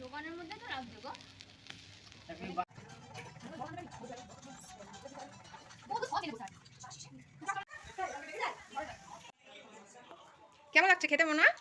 দোকানের মধ্যে তো রাখবে গো। লাগছে খেতে মনে হয়